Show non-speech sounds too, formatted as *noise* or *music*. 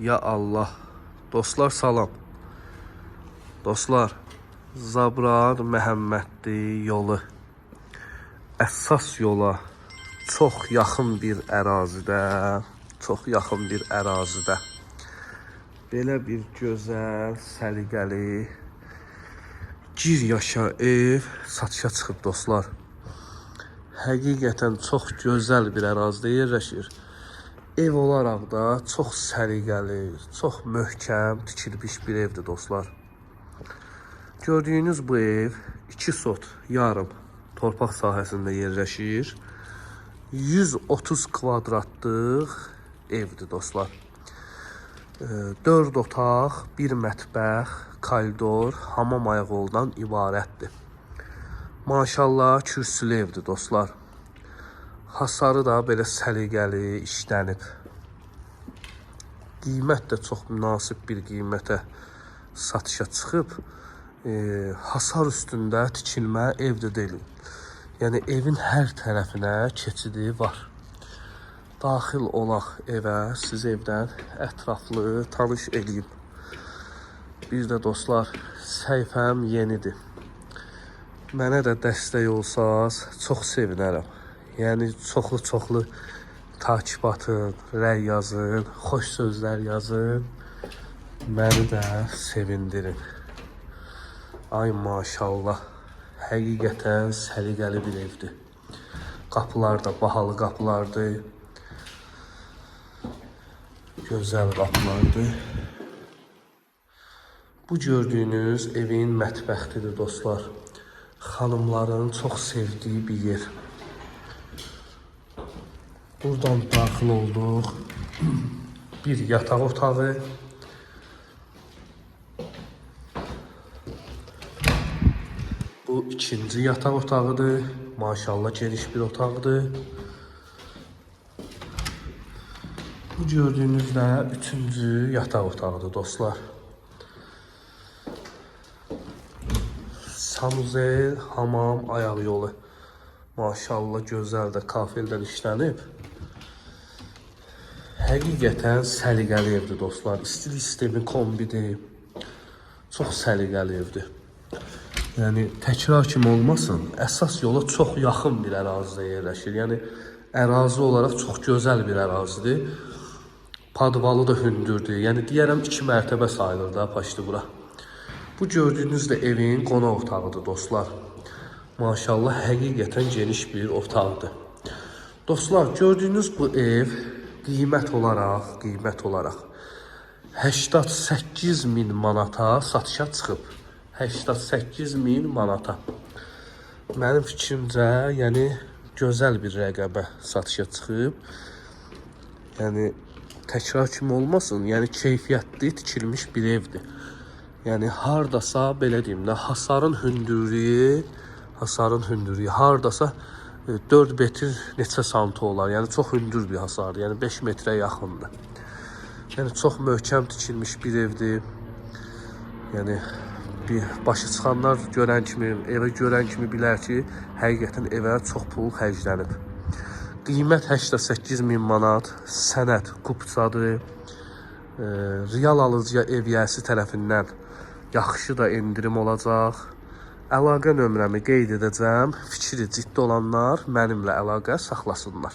Ya Allah. Dostlar salam. Dostlar, Zabrar Məhəmmədli yolu əsas yola çox yaxın bir ərazidə, çox yaxın bir ərazidə belə bir gözəl, səliqəli gir yaşa ev satışa çıxıb dostlar. Həqiqətən çox gözəl bir ərazidə yerləşir. Ev olaraq da çox səliqəli, çox möhkəm tikilmiş bir evdir dostlar. Gördüyünüz bu ev 2 sot yarım torpaq sahəsində yerləşir. 130 kvadratlıq evdir dostlar. 4 otaq, 1 mətbəx, koridor, hamam ayaqoldan ibarətdir. Maşallah kürsülü evdir dostlar. Hasarı da belə səliqəli işlənib. Qiymət də çox münasib bir qiymətə satışa çıxıb. E, hasar üstündə tikilmə evdə deyil. Yəni evin hər tərəfinə keçidi var. Daxil olaq evə, siz evdən ətraflı tanış eləyim. Bir də dostlar, səhifəm yenidir. Mənə də dəstək olsaz çox sevinərəm. Yəni çoxlu-çoxlu takip atın, rəy yazın, xoş sözlər yazın. Məni də sevindirin. Ay maşallah. Həqiqətən səliqəli bir evdir. Qapılar da bahalı qapılardır. Gözəl qapılardır. Bu gördüyünüz evin mətbəxtidir dostlar. Xanımların çox sevdiyi bir yer. Buradan daxil olduq. *clears throat* Bir yataq otağı. Bu ikinci yataq otağıdır. Maşallah geniş bir otaqdır. Bu gördüyünüz də üçüncü yataq otağıdır dostlar. Sanuzel hamam ayaq yolu. Maşallah gözəl də kafeldən işlənib. Həqiqətən səliqəli evdir dostlar. İstil sistemi kombidir. Çox səliqəli evdir. Yəni təkrar kimi olmasın, əsas yola çox yaxın bir ərazidə yerləşir. Yəni ərazi olaraq çox gözəl bir ərazidir. Padvalı da hündürdür. Yəni deyərəm 2 mərtəbə sayılır da paşdı bura. Bu gördüyünüz də evin qonaq otağıdır dostlar. Maşallah həqiqətən geniş bir otaqdır. Dostlar, gördüyünüz bu ev qiymət olaraq, qiymət olaraq 88 min manata satışa çıxıb. 88 min manata. Mənim fikrimcə, yəni gözəl bir rəqəbə satışa çıxıb. Yəni təkrar kimi olmasın, yəni keyfiyyətli tikilmiş bir evdir. Yəni hardasa belə deyim də hasarın hündürlüyü, hasarın hündürlüyü hardasa 4 metr neçə santı olar. Yəni çox hündür bir hasardır. Yəni 5 metrə yaxındır. Yəni çox möhkəm tikilmiş bir evdir. Yəni bir başı çıxanlar görən kimi, evə görən kimi bilər ki, həqiqətən evə çox pul xərclənib. Qiymət 88 min manat, sənəd kupçadır. E, real alıcıya ev yiyəsi tərəfindən yaxşı da endirim olacaq. Əlaqə nömrəmi qeyd edəcəm. Fikri ciddi olanlar mənimlə əlaqə saxlasınlar.